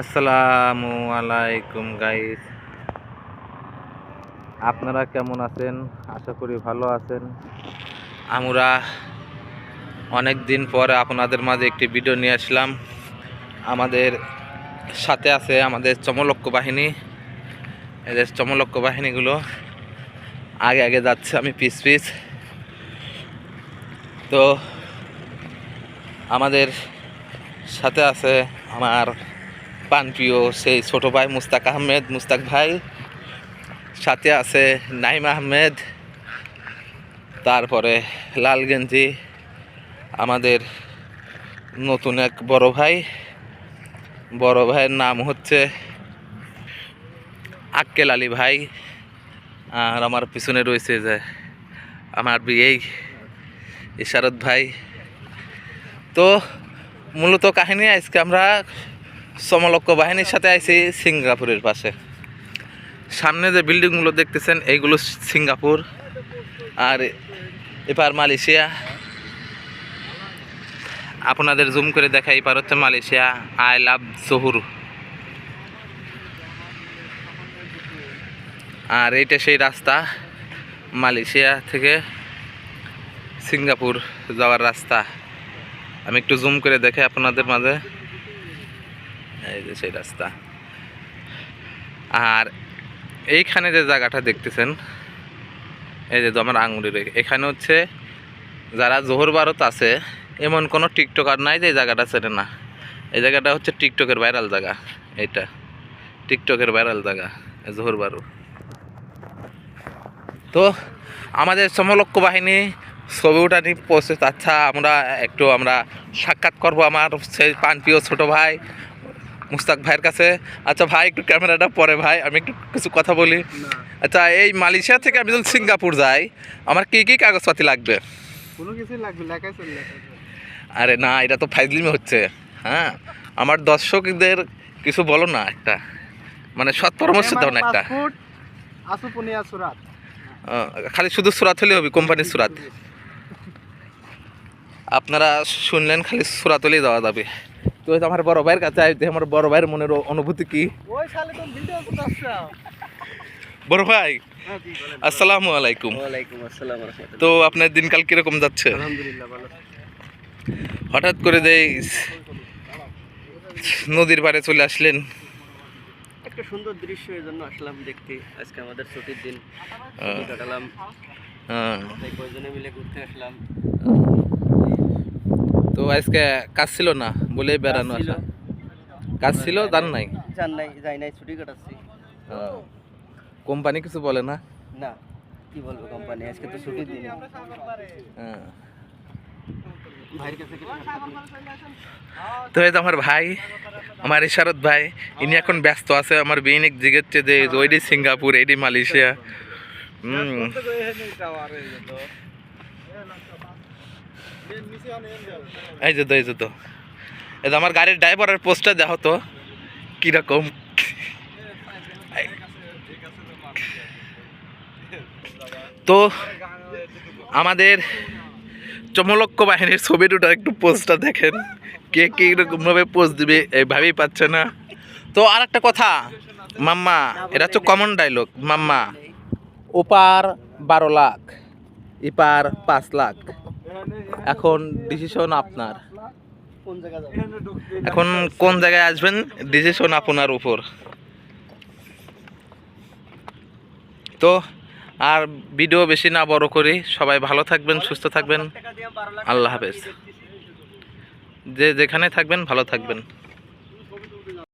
আসসালামু আলাইকুম গাইস আপনারা কেমন আছেন? আশা করি ভালো আছেন। আমরা অনেক দিন পর আপনাদের মাঝে একটি ভিডিও নিয়ে আসলাম। আমাদের সাথে আছে আমাদের চমলক্ষ বাহিনী। এদের চমলক্ষ বাহিনীগুলো আগে আগে যাচ্ছে, আমি পিস পিস। তো আমাদের সাথে আছে আমার পানপ্রিয় সেই ছোট ভাই মুস্তাক আহমেদ, মুস্তাক ভাই। সাথে আছে নাইম আহমেদ। তারপরে লাল গেঞ্জি, আমাদের নতুন এক বড় ভাই। বড় ভাইয়ের নাম হচ্ছে আক্কেল আলী ভাই। আর আমার পিছনে রয়েছে যে আমার বিয়েই ইশারত ভাই। তো মূলত কাহিনী আজকে আমরা সমলক্ষ বাহিনীর সাথে আইছি সিঙ্গাপুরের পাশে। সামনে যে বিল্ডিংগুলো দেখতেছেন, এইগুলো সিঙ্গাপুর। আর এপার মালয়েশিয়া। আপনাদের জুম করে দেখা এপার হচ্ছে মালয়েশিয়া। I love Johor. আর এইটা সেই রাস্তা মালয়েশিয়া থেকে সিঙ্গাপুর যাওয়ার রাস্তা। আমি একটু জুম করে দেখে আপনাদের মাঝে এই যে সেই রাস্তা। আর এইখানে যে জায়গাটা দেখতেছেন, এই যে আমার আঙুলি রেখে এখানে হচ্ছে যারা জোহর ভারত আছে, এমন কোনো টিকটকার নাই যে এই জায়গাটা চেনে না। এই জায়গাটা হচ্ছে টিকটকের ভাইরাল জায়গা এটা টিকটকের ভাইরাল জায়গা জোহর বারু তো আমাদের সমলক্ষ বাহিনী ছবি উঠানি পোস্ট আচ্ছা আমরা একটু আমরা সাক্ষাৎ করব আমার সেই পানপ্রিয় ছোট ভাই। মুস্তাক ভাইয়ের কাছে আচ্ছা ভাই একটু ক্যামেরাটা পরে ভাই আমি একটু কিছু কথা বলি। আচ্ছা এই মালয়েশিয়া থেকে আমি যদি সিঙ্গাপুর যাই আমার কি কি কাগজপাতি লাগবে? কোনো আরে না এটা তো ফাইজলিমি হচ্ছে। হ্যাঁ আমার দর্শকদের কিছু বলো না একটা। মানে সৎ পরামর্শ দাও না একটা। খালি শুধু সুরাত হলে হবে কোম্পানির সুরাত। আপনারা শুনলেন খালি সুরাত হলেই যাওয়া যাবে। তো আমার বড় ভাইয়ের কাছে আসতে আমার বড় ভাইয়ের মনের অনুভূতি কি? ওই শালে তো ভিডিও করতেছ। বড় ভাই হ্যাঁ আসসালামু আলাইকুম। ওয়ালাইকুম আসসালাম রাহমাতুল্লাহ। তো আপনার দিনকাল কীরকম যাচ্ছে? আলহামদুলিল্লাহ ভালো হঠাৎ করে দেই নদীর পাড়ে চলে আসলেন। একটা সুন্দর দৃশ্য এই জন্য আসলাম দেখতে। আজকে আমাদের ছুটির দিন আহ, কাটালাম। হ্যাঁ। তাই কয়জনে মিলে ঘুরতে আসলাম। তো আজকে কাজ ছিল না? বলে বেড়ানো। আসা কাজ ছিল জান নাই? জান নাই যাই নাই ছুটি কাটাচ্ছি। কোম্পানি কিছু বলে না? না কি বলব কোম্পানি? আজকে তো ছুটির দিন। হ্যাঁ। তো এই যে আমার ভাই আমার ইশারত ভাই ইনি এখন ব্যস্ত আছে আমার বিনিক জিগেচ্ছে যে ওইডি সিঙ্গাপুর এইডি মালয়েশিয়া। হুম। এই যে তো এই যে তো। আমার গাড়ির ড্রাইভারের পোস্টটা দেখো তো, কীরকম। তো আমাদের চমলক্ষ বাহিনীর ছবি দুটো একটু পোস্টটা দেখেন, কে কি রকমভাবে পোস্ট দিবে এইভাবেই পাচ্ছে না। তো আর একটা কথা, মাম্মা, এটা হচ্ছে কমন ডায়লগ মাম্মা। ওপার বারো লাখ ইপার পাঁচ লাখ। এখন ডিসিশন আপনার। এখন কোন জায়গায় আসবেন? ডিসিশন আপনার উপর। তো আর ভিডিও বেশি না বড় করি। সবাই ভালো থাকবেন সুস্থ থাকবেন। আল্লাহ হাফেজ। যে যেখানে থাকবেন ভালো থাকবেন।